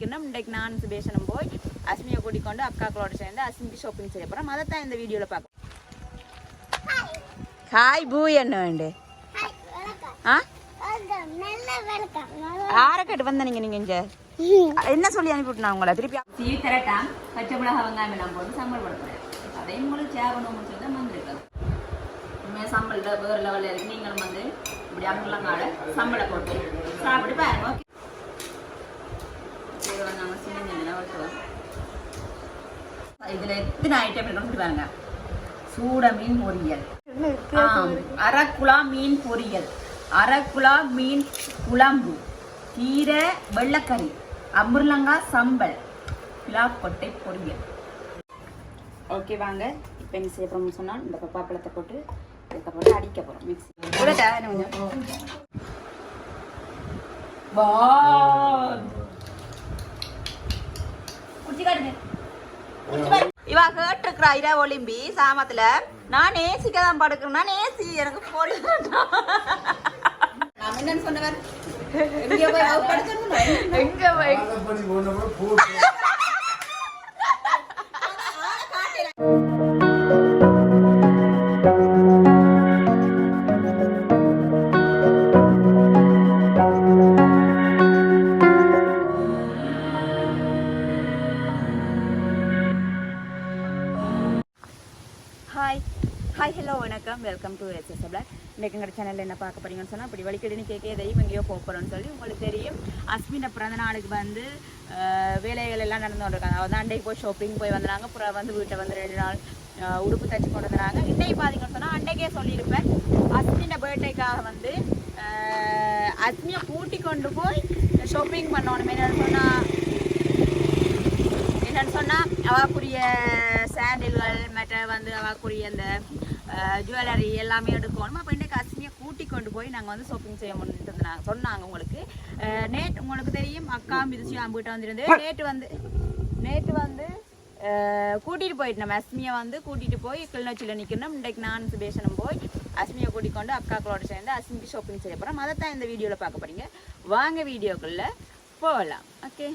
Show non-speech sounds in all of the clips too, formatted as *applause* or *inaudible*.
இன்னும் இன்றைக்கு நான் சுபேஷனும் போய் அஸ்மியை கூட்டிக்கொண்டு அக்காக்களோட சேர்ந்து அஸ்மிக்கு ஷாப்பிங் செய்ய போகிறோம் அதை தான் இந்த வீடியோவில் பார்க்க ஹாய் பூ என்ன வேண்டு? ஆ? ஆரக்கட்டு வந்த நீங்க நீங்க இங்க. என்ன சொல்லி அனுப்பிவிட்டு உங்களை? திருப்பி சீ தரட்டாம். பச்சை மிளகா வெங்காயம் எல்லாம் போட்டு சம்பல் படுத்துறேன் அதையும் உங்களுக்கு சேவணும் சொல்லி தான் வந்திருக்கேன் உண்மையாக சம்பல் வேறு லெவலில் இருக்கு. நீங்களும் வந்து இப்படி அம்பலங்காட சம்பளை போட்டு சாப்பிட்டு பாருங்க சின்ன இதுல எத்தனை ஐட்டம் இருக்குன்னு பாருங்க. சூட மீன் பொரியல். ஆம், அரக்குலா மீன் பொரியல். அரக்குலா மீன் குழம்பு. கீரை வெள்ளைக்கறி அம்புர்லங்காய் சம்பல் பிலாக்கொட்டை பொரியல். ஓகே வாங்க. இப்போ என்ன செய்ய போகிறோம்னு சொன்னால் இந்த பப்பாப்பழத்தை போட்டு இதுக்கப்புறம் அடிக்க போகிறோம் மிக்ஸி கூட வா குச்சி காட்டுங்க இவா கேட்டிருக்கிறா இரா ஒலிம்பி சாமத்துல நான் ஏசிக்க தான் படுக்கிறேன் நான் ஏசி எனக்கு நான் என்னன்னு சொன்னவர் எங்க போய் சொன்னால் இப்படி வலிக்கடினு கேட்க தெய்வம் எங்கேயோ போக சொல்லி உங்களுக்கு தெரியும். அஸ்மின பிறந்த நாளுக்கு வந்து வேலைகள் எல்லாம் நடந்து கொண்டிருக்காங்க. அவள் தான் அண்டைக்கு போய் ஷாப்பிங் போய் வந்தாங்க அப்புறம் வந்து வீட்டை வந்து ரெண்டு நாள் உடுப்பு தச்சு கொண்டு வந்துறாங்க இன்றைக்கு பார்த்தீங்கன்னு சொன்னால் அன்றைக்கே சொல்லியிருப்பேன். அஸ்மின பர்த்டேக்காக வந்து அஸ்மியை கூட்டி கொண்டு போய் ஷாப்பிங் பண்ணணும் என்னன்னு சொன்னால் என்னன்னு சொன்னால் அவாக்குரிய சாண்டில்கள் மற்ற வந்து அவாக்குரிய அந்த ஜுவல்லரி எல்லாமே எடுக்கணும். அப்போ அஸ்மியை கூட்டி கொண்டு போய் நாங்கள் வந்து ஷாப்பிங் செய்ய முடிட்டு இருந்தாங்க சொன்னாங்க உங்களுக்கு. நேற்று உங்களுக்கு தெரியும் அக்கா மிதிச்சு வீட்டை வந்துருந்து நேற்று வந்து நேற்று வந்து அஹ், கூட்டிட்டு போயிட்டு நம்ம அஸ்மியை வந்து கூட்டிட்டு போய் கிளிநொச்சியில் நிற்கணும் இன்றைக்கு நான் சுபேஷனும் போய் அஸ்மியை கூட்டிக் கொண்டு அக்காக்களோட சேர்ந்து அஸ்மிக்கு ஷாப்பிங் செய்ய போகிறோம் அதை தான் இந்த வீடியோவில் பார்க்க போறீங்க. வாங்க வீடியோக்குள்ள போகலாம் ஓகே.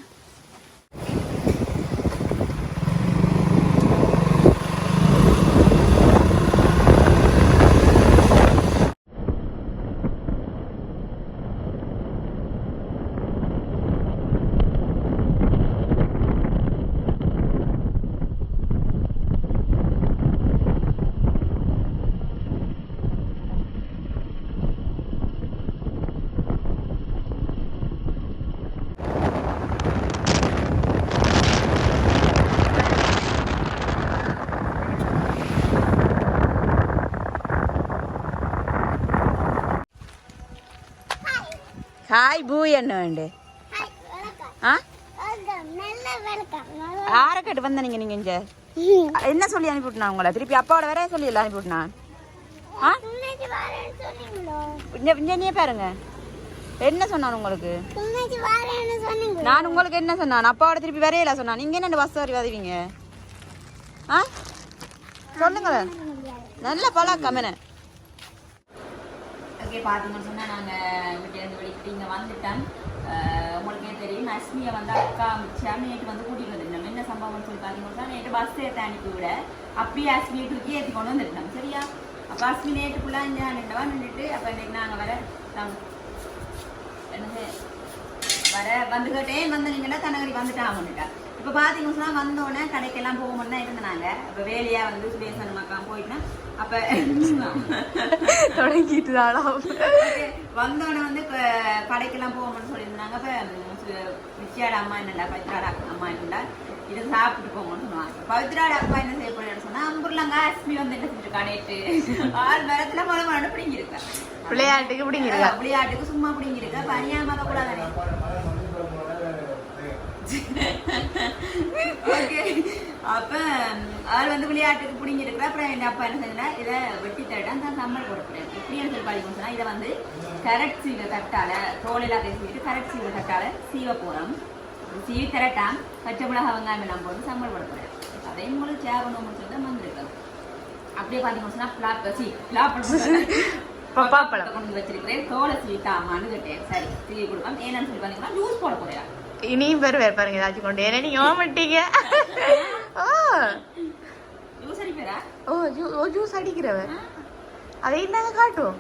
ஹாய் பூ என்ன வேண்டு ஆ? ஆரக்கட்டு வந்த நீங்க நீங்க இங்க. என்ன சொல்லி அனுப்பிவிட்டுனா உங்களை? திருப்பி அப்பாவோட வேற சொல்லி எல்லாம் அனுப்பிவிட்டுனா ஆ? இங்க பாருங்க. என்ன சொன்னான் உங்களுக்கு? நான் உங்களுக்கு என்ன சொன்னான்? அப்பாவோட திருப்பி வரையில சொன்னான். நீங்க என்ன பஸ் வரி வருவீங்க ஆ? சொல்லுங்க நல்ல பழக்கம் என்ன? ஓகே பார்த்தீங்கன்னு சொன்னால் நாங்கள் இப்போ இங்கே வந்துட்டேன். உங்களுக்கே தெரியும். அஸ்மியை வந்து அக்கா மிச்சாமி நேற்று வந்து கூட்டிகிட்டு வந்துருந்தோம் என்ன சம்பவம்னு சொல்லி பார்த்தீங்கன்னா நேற்று பஸ் ஏற்ற அனுப்பி விட. அப்படியே அஸ்மியை தூக்கி ஏற்றி கொண்டு வந்துருந்தோம் சரியா? அப்போ அஸ்மி நேற்று ஃபுல்லாக இங்கே நின்றுவா நின்றுட்டு அப்போ இன்னைக்கு நாங்கள் வர என்னது? வர வந்து கேட்டேன். வந்து நீங்கன்னா வந்துட்டான் இப்போ பார்த்தீங்கன்னு வந்தோடனே கடைக்கெல்லாம் போகணும்னு இருந்தாங்க அப்போ வேலையாக வந்து சுதேசன் மக்கா போயிட்டுனா அப்போ தொடங்கிட்டு வந்தோடனே வந்து க- கடைக்கெல்லாம் போகணும்னு சொல்லியிருந்தாங்க. அப்போ நிச்சயாட அம்மா என்னடா பவித்ராட அம்மா என்னடா இதை சாப்பிட்டு போங்கன்னு சொன்னாங்க. பவித்ராட அப்பா என்ன செய்ய போறேன்னு சொன்னா அம்புர்லாங்க அஸ்மி வந்து என்ன செஞ்சிருக்கா நேற்று ஆள் மரத்துல மழை மழை பிடிங்கிருக்கா விளையாட்டுக்கு பிடிங்கிருக்கா விளையாட்டுக்கு சும்மா பிடிங்கிருக்கா பனியா பார்க்க கூடாதானே ஓகே. அப்ப அவர் வந்து விளையாட்டுக்கு பிடிங்கிருக்கிறா அப்புறம் என் அப்பா என்ன செஞ்சா இதை வெட்டி தட்டான் தான் சம்பளம் கொடுக்குறேன் இப்படின்னு சொல்லி பாடி சொன்னா இதை வந்து கரெக்ட் சீவை தட்டால தோலையில பேசிட்டு கரெக்ட் சீவை தட்டால சீவ போறோம். சீவி திரட்டான் பச்சை மிளகா வெங்காயம் எல்லாம் போட்டு சம்பளம் கொடுக்குறேன் அதையும் உங்களுக்கு சேவணும்னு சொல்லி தான் வந்திருக்கேன் அப்படியே பார்த்தீங்கன்னு சொன்னா பிளாப் சி பிளாப் பப்பாப்பழம் கொண்டு வச்சிருக்கிறேன். தோலை சீவிட்டாமான்னு கேட்டேன். சரி சீவி கொடுப்பேன் ஏன்னு சொல்லி பார்த்தீங்கன்னா ஜூஸ் போட போறேன். இனியும் பேர் வேறு பாருங்க ஏதாச்சும் கொண்டு ஏன்னா நீங்க மாட்டீங்க ஓ ஜூஸ் ஓ ஜூ ஓ ஜூஸ் அடிக்கிறவர் அதை என்ன காட்டுவோம்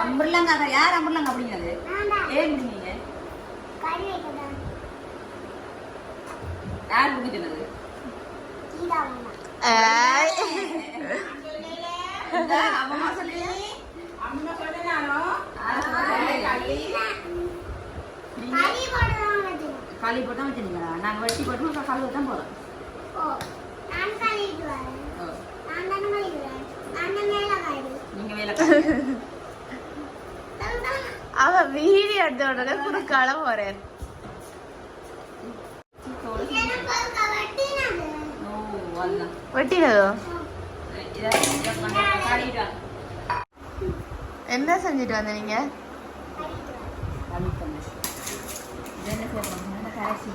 அம்புலங்கா யார் அம்புலங்கா அப்படிங்கிறது ஏன் பிடிங்க யார் பிடிக்க சொன்னது ஏய். இந்த அம்மா சொல்லி களி போட்டு தான் வச்சுருங்களா நாங்கள் வெட்டி போட்டு தான் போகிறோம் அவ வீடியோ எடுத்த உடனே குறுக்கால போறேன் ஓ அதுதான் வெட்டினதோ என்ன செஞ்சுட்டு வந்த நீங்க இது என்ன செய்யணும் கரைச்சி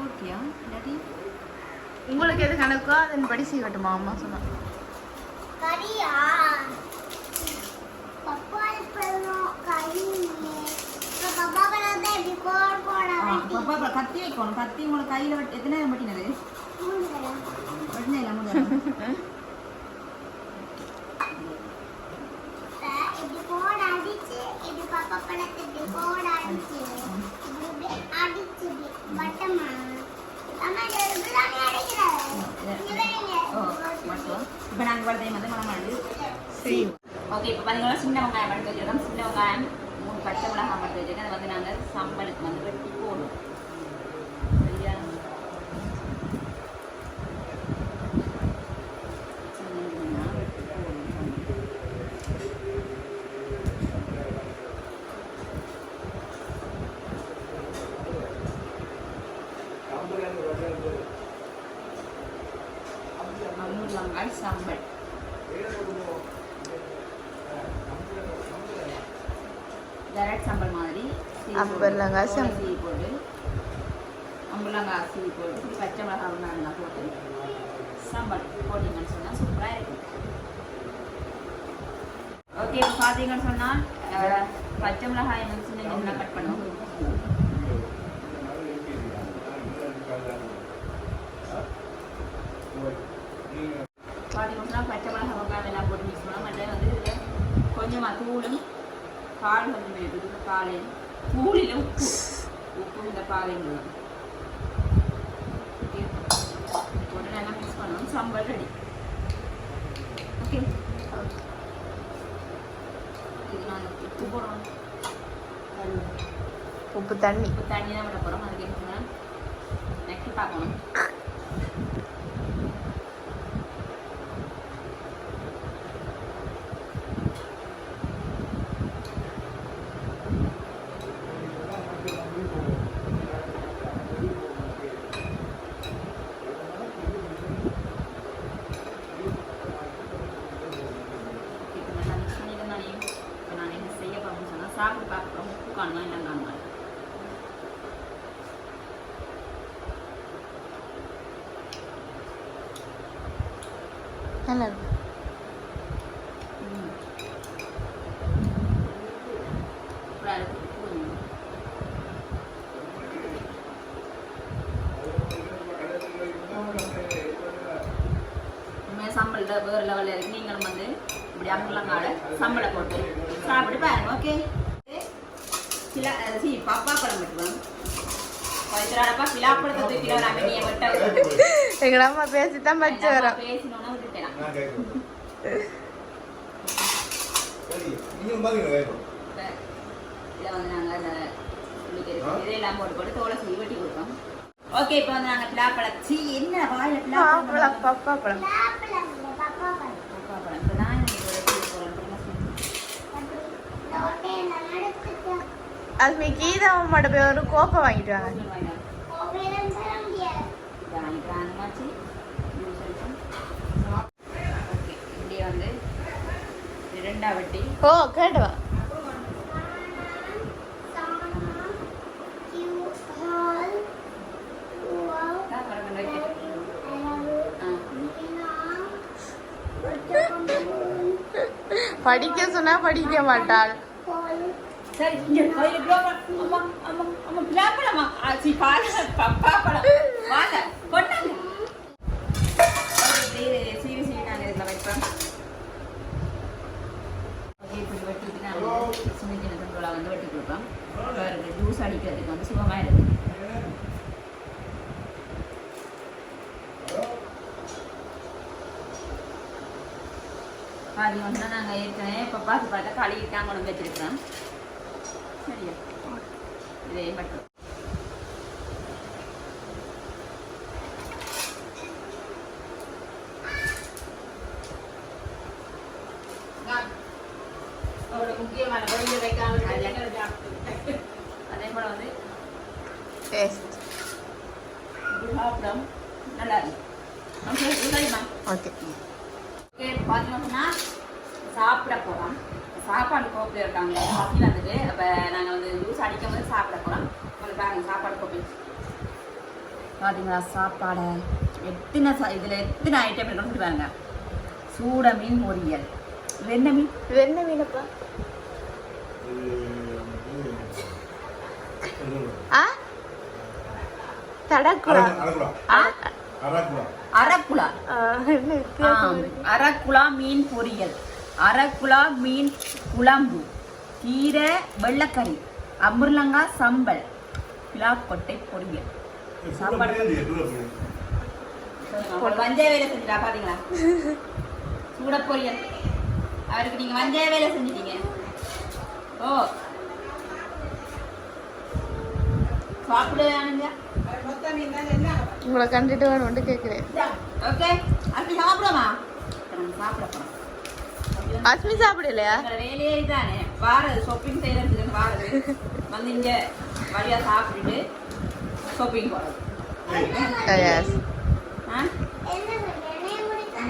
ஓகேயா இல்லாட்டி? உங்களுக்கு எது கணக்கோ அதன் படி செய்யட்டுமா அம்மா சொன்னா. கரியா பப்பாளி பழம் கறி பப்பா பழம் தான் இப்படி கோடு கோடா ஆ, வெட்டி. பாப்பா அப்புறம் கத்தி வைக்கணும். கத்தி உங்களுக்கு கையில் வெட்டி எத்தனை வெட்டினது. வெட்டினா இல்லை முடியாது இப்ப இப்படி கோடு அடிச்சு இப்படி கோடு அடிச்சு இப்படி அடிச்சு வட்டமா இப்போ நாங்கள் வளர்த்தையும் வந்து மனம் செய்யும் ஓகே இப்போ பார்த்தீங்கன்னா சின்ன வெங்காயம் எடுத்து வச்சிருக்கோம். சின்ன வெங்காயம் மூணு பச்சை மிளகாய் மட்டும் வச்சிருக்கேன் அதை வந்து நாங்கள் சம்பளுக்கு வந்து வெட்டி போடுவோம் சரியா சின்னதுன்னா வெட்டி போடணும். அமுலங்காய் சம்பல் கேரட் சாம்பார் மாதிரி அம்பலங்காய். சீவி போட்டு அம்பலங்காய் சீவி போட்டு பச்சை மிளகாய் நல்லா போட்டு சாம்பார் போட்டிங்கன்னு சொன்னால் சூப்பராக இருக்கும் ஓகே பார்த்தீங்கன்னு சொன்னால் பச்சை மிளகாயை சின்ன சின்ன கட் பண்ணுவோம் பார்த்தீங்கன்னா பச்சை மிளகாய் வெங்காயம் எல்லாம் போட்டு மிக்ஸ் பண்ணோம் மற்ற வந்து இதில் கொஞ்சமாக தூளும் பால் கொஞ்சம் இருக்குது பால் தூளில் உப்பு. உப்பு இந்த ஓகே. போட்டு நல்லா மிக்ஸ் பண்ணணும். Sambar ready okay. உப்பு போடுறோம் உப்பு தண்ணி. உப்பு தண்ணி தான் விட போகிறோம் அதுக்கு என்ன நெக்ஸ்ட் பார்க்கணும் இப்போ நல்லா மிக்ஸ் பண்ணிட்டு நான் இப்போ நான் என்ன செய்ய போகிறேன்னு சொன்னால் சாப்பிட்டு பார்க்குறோம் உப்பு காணுமா இல்லை காணுமா நல்லா இருக்கு ம். சூப்பரா இருக்கு. ம். உண்மையா சம்பள வேறு லெவலில் இருக்கு நீங்களும் வந்து இப்படி அம்பலங்காட சம்பளை போட்டு சாப்பிட்டு பாருங்க ஓகே சில சி பப்பா பழம் வெட்டுவோம் பவித்ராடப்பா பிலாப்பழத்தை தூக்கி வராம நீ வெட்ட எங்க அம்மா பேசித்தான் பச்சை வரும் பேசணும்னா விட்டுட்டேன் நீங்களும் பாருங்க வேணும் இப்ப இதில் வந்து நாங்கள் அந்த புளிக்கறி இதெல்லாம் போட்டு *laughs* போட்டு தோலை சீவி வெட்டி கொடுப்போம் ஓகே இப்போ வந்து நாங்கள் பிலாப்பழம் சீ என்ன வாயில பப்பா பிலாப்பழம் பப்பா பழம். பப்பா இப்போ தான் எனக்கு ஒரு டீ போகிறோம் அது கீதா அம்மாட்ட போய் ஒரு கோப்பை வாங்கிட்டு வாங்க ஓ கேட்டுவா படிக்க சொன்னா படிக்க மாட்டாள். சரி இங்க கோயிலுக்கு அம்மா அம்மா அம்மா பிளாப்பழமா? ஆச்சி பப்பா பழம் வாங்க கொண்டாங்க இதில் இப்படி வெட்டிட்டு சின்ன சின்ன வந்து வெட்டி கொடுப்போம் ஜூஸ் அடிக்கிறதுக்கு வந்து சுகமாக இருக்குது பாதி வந்து நாங்கள் ஏற்கனவே இப்போ பார்த்து பார்த்தா கழுவிட்டாங்க கொண்டு வச்சிருக்கிறோம் இதே மட்டும் ஒரு முக்கியமான பொருள் வைக்காம அதே போல வந்து டேஸ்ட் இப்படி சாப்பிடும் நல்லா இருக்கு ஓகே சரிம்மா ஓகே ஓகே பார்த்தீங்கன்னா சாப்பிட போகிறோம் சாப்பாடு கோப்பை இருக்காங்க. பசியில் வந்துட்டு அப்போ நாங்கள் வந்து ஜூஸ் அடிக்கும் போது சாப்பிட போகிறோம் உங்களுக்கு பாருங்க சாப்பாடு கோப்பை பார்த்தீங்களா சாப்பாடை எத்தனை சா இதில் எத்தனை ஐட்டம் இருக்குன்னு பாருங்க. சூட மீன் பொரியல். என்ன மீன்? என்ன மீனப்பா? ஆ? தடக்குழா. இருக்கு? அரக்குலா மீன் பொரியல். அரக்குலா மீன் குழம்பு கீரை வெள்ளைக்கறி அமிர்லங்காய் சம்பல் பிலாக்கொட்டை பொரியல். சாப்பாடு வஞ்சய வேலை செஞ்சுட்டா பாத்தீங்களா? சூட பொரியல். அவருக்கு நீங்க வஞ்சய வேலை செஞ்சிட்டீங்க. ஓ. சாப்பிடுவானுங்க உங்களை கண்டுட்டு வேணும்னு கேட்குறேன் ஓகே அப்படி சாப்பிடுமா சாப்பிட போறோம். அஸ்மி சாப்பிடலையா? வேலையே இதானே. வாரது ஷாப்பிங் செய்யறதுக்கு வாரது. வந்து இங்க வழியா சாப்பிட்டுட்டு ஷாப்பிங் போறது?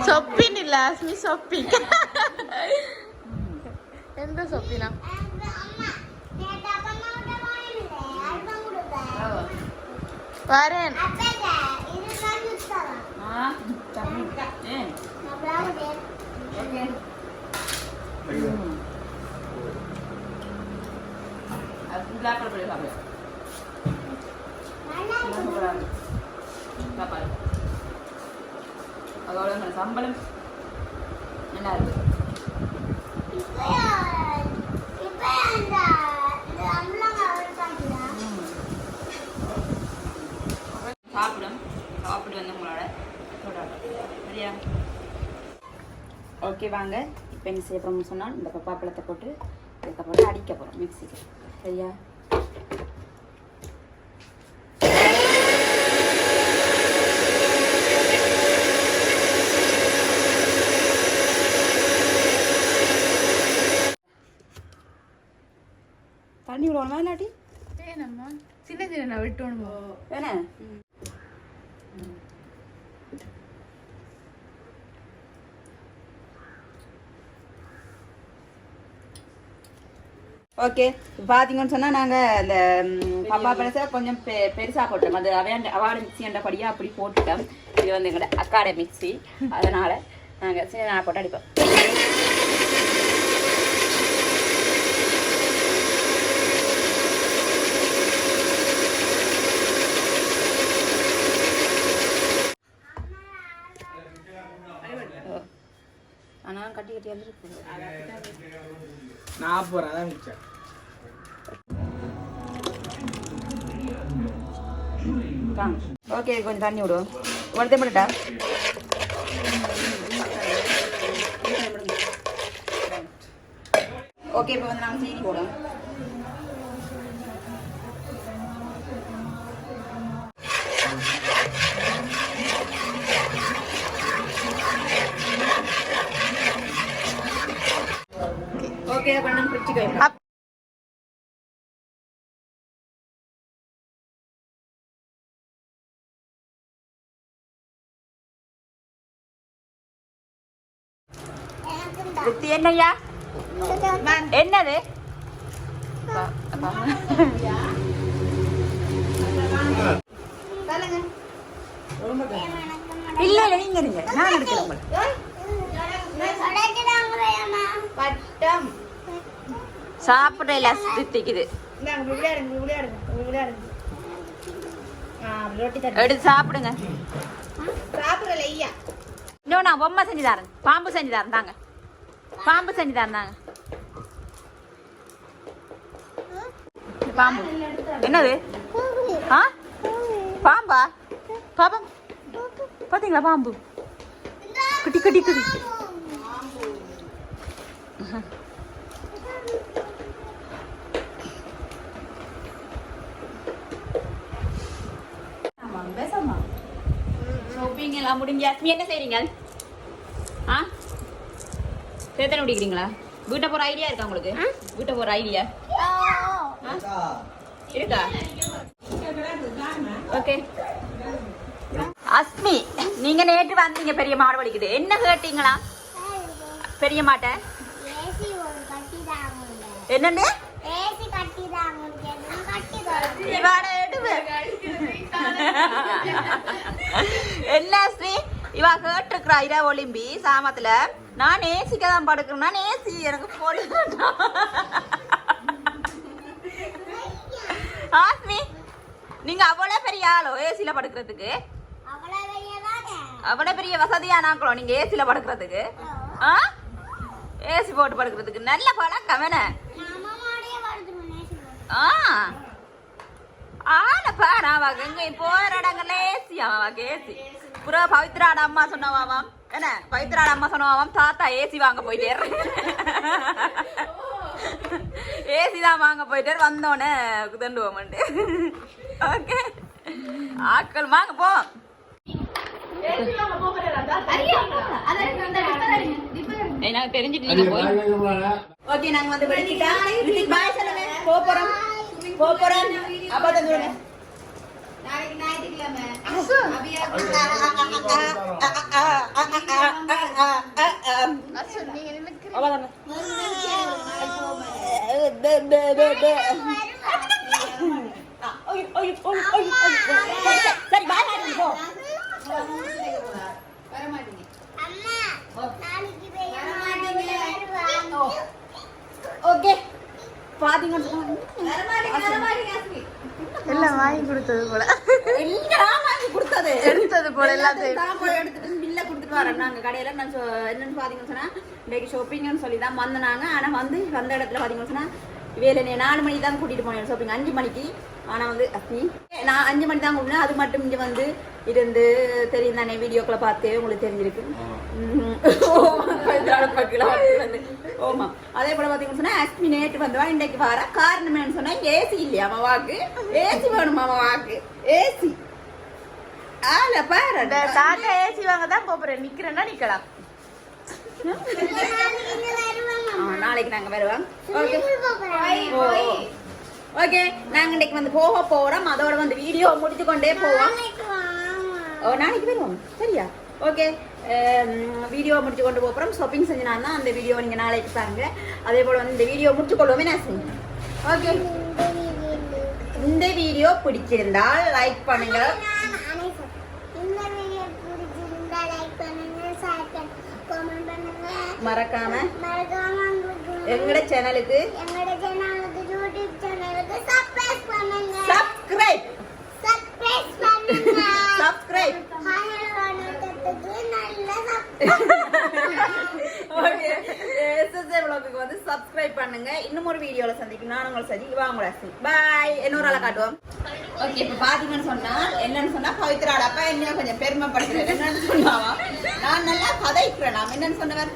சொப்பின் இல்ல அஸ்மி சொப்பின் எந்த சொப்பினா. வரேன் ஆ, தம்பி. ஏ, ஓகே. ம். அது ஃபுல்லா போய் சாப்பாடு. அதோட சம்பளம் நல்லா இருக்கு சாப்பிடும் சாப்பிட்டு வந்து உங்களோட சரியா ஓகே வாங்க. இப்போ என்ன செய்ய போகிறோம்னு சொன்னால் இந்த பப்பா பழத்தை போட்டு இதுக்கப்புறம் அடிக்க போகிறோம் மிக்ஸிக்கு சரியா? தண்ணி விடணுமா இல்லாட்டி? ஏனம்மா சின்ன சின்ன விட்டோணுமா? வேணே ஓகே பார்த்தீங்கன்னு சொன்னால் நாங்கள் இந்த ம், பப்பா பழசை கொஞ்சம் பெ பெருசாக போட்டோம் அது அவையாண்ட அவார்டு மிக்சின்றபடியாக அப்படி போட்டுட்டோம் இது வந்து எங்களோட அக்காடை மிக்சி அதனால் நாங்கள் சின்ன போட்டு அடிப்போம் ஆனால் கட்டி கட்டி வந்துருக்கு நாற்பது ரூபா தான் மிச்சம். ஓகே கொஞ்சம் தண்ணி விடும் உடனே பண்ணிட்டா ஓகே இப்போ வந்து நாங்கள் செய்தி போடுறோம் இது என்னய்யா? என்னது? இல்ல இல்ல நீங்க இருங்க. நான் எடுக்கிறேன். பட்டம் ரொட்டி தட்டு எடுத்து சாப்பிடுங்க. சாப்பிடல ஐயா இன்னும் நான் பொம்மை செஞ்சு தரேன். பாம்பு செஞ்சு தரேன். தாங்க. பாம்பு செஞ்சு தரேன் பாம்பு என்னது ஆ பாம்பா பாபம் பாத்தீங்களா பாம்பு குட்டி குட்டி குட்டி ஆமா ஷாப்பிங் எல்லாம் முடிஞ்சா என்ன செய்றீங்க சேத்தனை பிடிக்கிறீங்களா வீட்டை போற ஐடியா இருக்கா உங்களுக்கு? வீட்டை போற ஐடியா இருக்கா? ஓகே அஸ்மி நீங்க நேற்று வந்தீங்க பெரிய மாடு வலிக்குது. என்ன கேட்டீங்களா? பெரிய மாட்டை? என்னன்னு. *laughs* என்ன ஸ்ரீ இவா கேட்டிருக்கிறா இரா ஒலிம்பி சாமத்துல. நான் ஏசிக்க தான் படுக்கிறேன் நான் ஏசி எனக்கு போட ஆஸ்மி நீங்க அவ்வளவு பெரிய ஆளோ? ஏசில படுக்கிறதுக்கு? அவ்வளவு பெரிய வசதியான ஆக்களோ நீங்க ஏசில படுக்கிறதுக்கு? ஆ. ஏசி போட்டு படுக்கிறதுக்கு. நல்ல பழக்கம் என்ன. ஆ. ஆன பாரு அவ எங்க போற இடங்கள்ல ஏசி அவன் ஏசி. புறா பவித்ராட அம்மா சொன்னவாமாம் என்ன பவித்ராட அம்மா சொன்னவாமாம் தாத்தா ஏசி வாங்க போயிட்டே ஏசி தான் வாங்க போயிட்டே வந்தோடனே குதண்டுவோம்ட்டு ஓகே ஆக்கள் வாங்க போ. எனக்கு தெரிஞ்சிட்டு நீங்க போய். ஓகே நாங்க வந்து பாய் சொல்லுங்க. போறோம். போறோம். அப்பதான் சொல்லுங்க ஆ, ஓய், ஓய், ஓய், ஓய், ஓய், ஓய். சரி, சரி, சரி பாய் ஹாரி போ அம்மா நாளைக்கு போய் வருவாங்க ஓகே பாத்தீங்கன்னா எல்லாம் வாங்கி கொடுத்தது போல போல தான் போய் எடுத்துட்டு பில்ல கொடுத்துட்டு வரேன். நாங்க கடையில நான் சொ- என்னன்னு பாத்தீங்கன்னு சொன்னா இன்னைக்கு ஷாப்பிங்னு சொல்லி தான் வந்தனாங்க. ஆனா வந்து வந்த இடத்துல பாத்தீங்கன்னு சொன்னா வேலை நீ நாலு மணிக்கு தான் கூட்டிட்டு போனேன் ஷாப்பிங் அஞ்சு மணிக்கு. ஆனா வந்து அஸ்மி நான் அஞ்சு மணி தான் கூட்டினேன் அது மட்டும் இங்க வந்து இருந்து தெரியும் தானே வீடியோக்களை பார்த்து உங்களுக்கு தெரிஞ்சிருக்கு. *laughs* ஓமா. அதே போல பாத்தீங்கன்னு சொன்னா அஸ்மி நேற்று வந்தவா இன்றைக்கு வர. காரணம் என்னன்னு சொன்னா ஏசி இல்லையா அவன் வாக்கு? ஏசி வேணுமா அவன் வாக்கு? ஏசி ஆல பாரு. இந்த தாத்தா ஏசி வாங்க தான் போறேன். நிக்கிறேன்னா நிக்கலாம். நாளைக்கு நாங்க வருவோம். ஓகே. ஓகே. நாங்க இன்னைக்கு வந்து போக போறோம். அதோட வந்து வீடியோ முடிச்சு கொண்டே போவோம். ஓ நாளைக்கு வருவோம். சரியா? ஓகே. வீடியோ முடிச்சு கொண்டு போகிறோம் ஷாப்பிங் செஞ்சு நான் தான் அந்த வீடியோ நீங்க நாளைக்கு பாருங்க. அதே போல வந்து இந்த வீடியோ முடிச்சு கொள்வோமே நான் ஓகே. இந்த வீடியோ பிடிச்சிருந்தால் லைக் பண்ணுங்க நானே சொல்றேன். இந்த வீடியோ பிடிச்சிருந்தா லைக் பண்ணுங்க ஷேர் பண்ணுங்க கமெண்ட் பண்ணுங்க மறக்காம எங்கட சேனலுக்கு? சப்ஸ்கிரைப் சப்ஸ்கிரைப் ஓகே எஸ்எஸ்ஏ vlog-க்கு வந்து சப்ஸ்கிரைப் பண்ணுங்க. இன்னும் ஒரு வீடியோல சந்திக்கும் நான் உங்களை சதி உங்களை பாய் இன்னொரு ஆளை காட்டுவோம். ஓகே இப்போ பாத்தீங்கன்னு சொன்னா என்னன்னு சொன்னா பவித்ராட அப்பா என்ன கொஞ்சம் பெருமைப்படுத்துறேன். என்னன்னு சொன்னாவா? நான் நல்லா கதைக்கிறேன். என்னன்னு சொன்னவர்?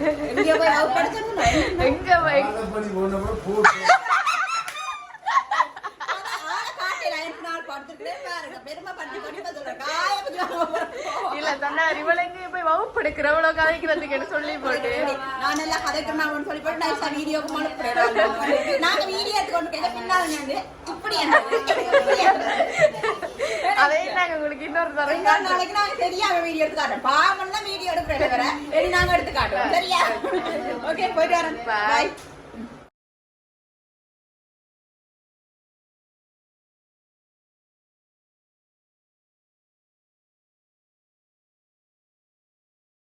எங்க போய் அவ படிச்சோம்னா எங்க போய்? இல்ல சொன்னா இவளுங்க போய் கதைக்கிறதுக்கு சொல்லி போட்டு? நான் எல்லாம் கதைக்கிறேன் சொல்லி போட்டு வீடியோக்கு அனுப்புறேன் நாங்க வீடியோ எடுத்துக்கொண்டு பின்னால இப்படி என்ன அதையும் நாங்க உங்களுக்கு இன்னொரு தடவை. இன்னொரு நாளைக்கு நாங்க தெரியாம வீடியோ எடுத்து காட்டுறோம். பாவம் தான் வீடியோ எடுக்கிறேன் வர இனி நாங்க எடுத்து காட்டுவோம் சரியா? *laughs* ஓகே போயிட்டு வரேன். பாய்